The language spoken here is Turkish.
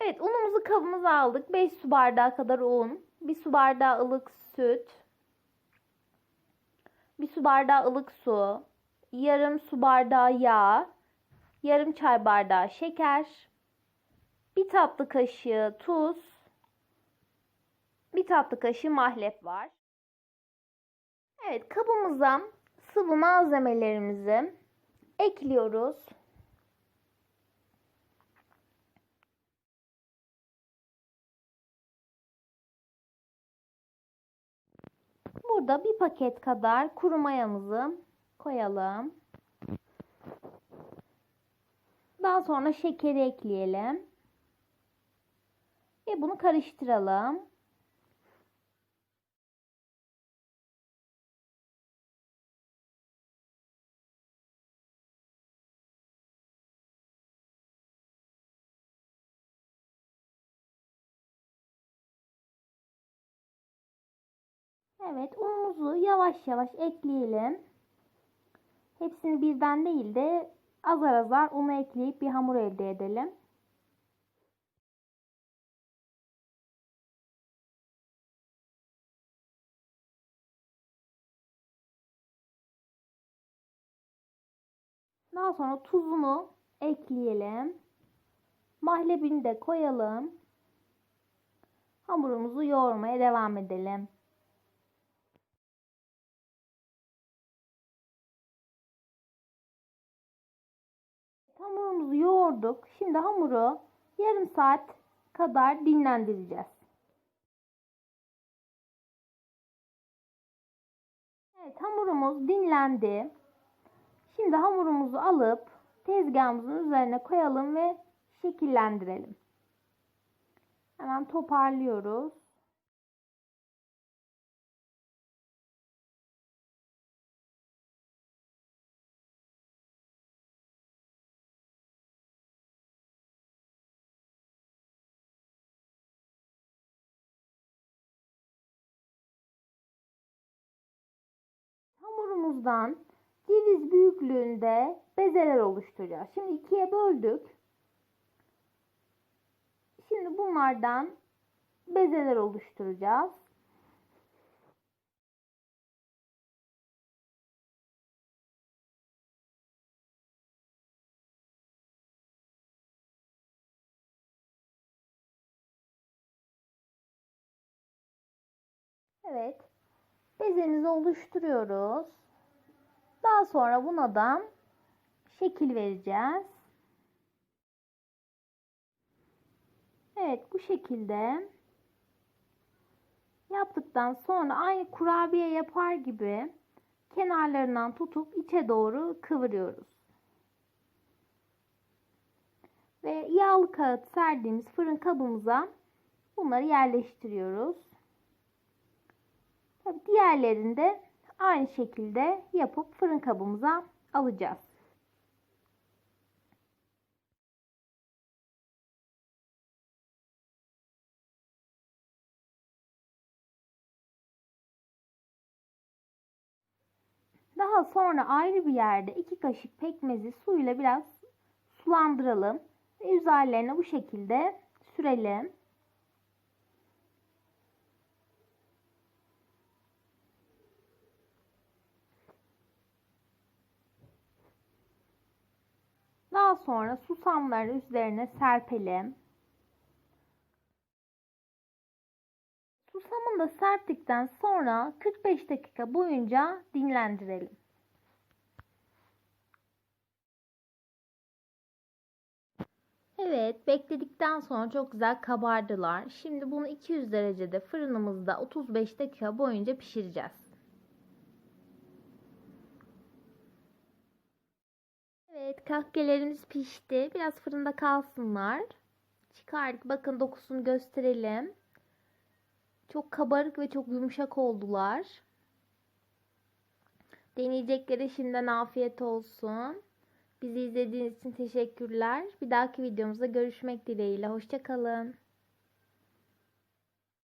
Evet unumuzu kabımıza aldık. 5 su bardağı kadar un. 1 su bardağı ılık süt. 1 su bardağı ılık su. Yarım su bardağı yağ. Yarım çay bardağı şeker. 1 tatlı kaşığı tuz. 1 tatlı kaşığı mahlep var. Evet kabımıza sıvı malzemelerimizi ekliyoruz. Burada bir paket kadar kuru mayamızı koyalım. Daha sonra şekeri ekleyelim. Ve bunu karıştıralım. Evet, unumuzu yavaş yavaş ekleyelim. Hepsini birden değil de azar azar unu ekleyip bir hamur elde edelim. Daha sonra tuzunu ekleyelim. Mahlebini de koyalım. Hamurumuzu yoğurmaya devam edelim. Hamurumuzu yoğurduk. Şimdi hamuru yarım saat kadar dinlendireceğiz. Evet hamurumuz dinlendi. Şimdi hamurumuzu alıp tezgahımızın üzerine koyalım ve şekillendirelim. Hemen toparlıyoruz. Hamurumuzdan ceviz büyüklüğünde bezeler oluşturacağız. Şimdi ikiye böldük. Şimdi bunlardan bezeler oluşturacağız. Evet. Bezemizi oluşturuyoruz. Daha sonra buna da şekil vereceğiz. Evet bu şekilde yaptıktan sonra aynı kurabiye yapar gibi kenarlarından tutup içe doğru kıvırıyoruz. Ve yağlı kağıt serdiğimiz fırın kabımıza bunları yerleştiriyoruz. Tabii diğerlerini de aynı şekilde yapıp fırın kabımıza alacağız. Daha sonra ayrı bir yerde iki kaşık pekmezi suyla biraz sulandıralım ve üzerlerine bu şekilde sürelim. Daha sonra susamları üzerine serpelim. Susamını da serptikten sonra 45 dakika boyunca dinlendirelim. Evet, bekledikten sonra çok güzel kabardılar. Şimdi bunu 200 derecede fırınımızda 35 dakika boyunca pişireceğiz. Evet, kahkelerimiz pişti. Biraz fırında kalsınlar. Çıkardık. Bakın dokusunu gösterelim. Çok kabarık ve çok yumuşak oldular. Deneyeceklere şimdiden afiyet olsun. Bizi izlediğiniz için teşekkürler. Bir dahaki videomuzda görüşmek dileğiyle. Hoşçakalın.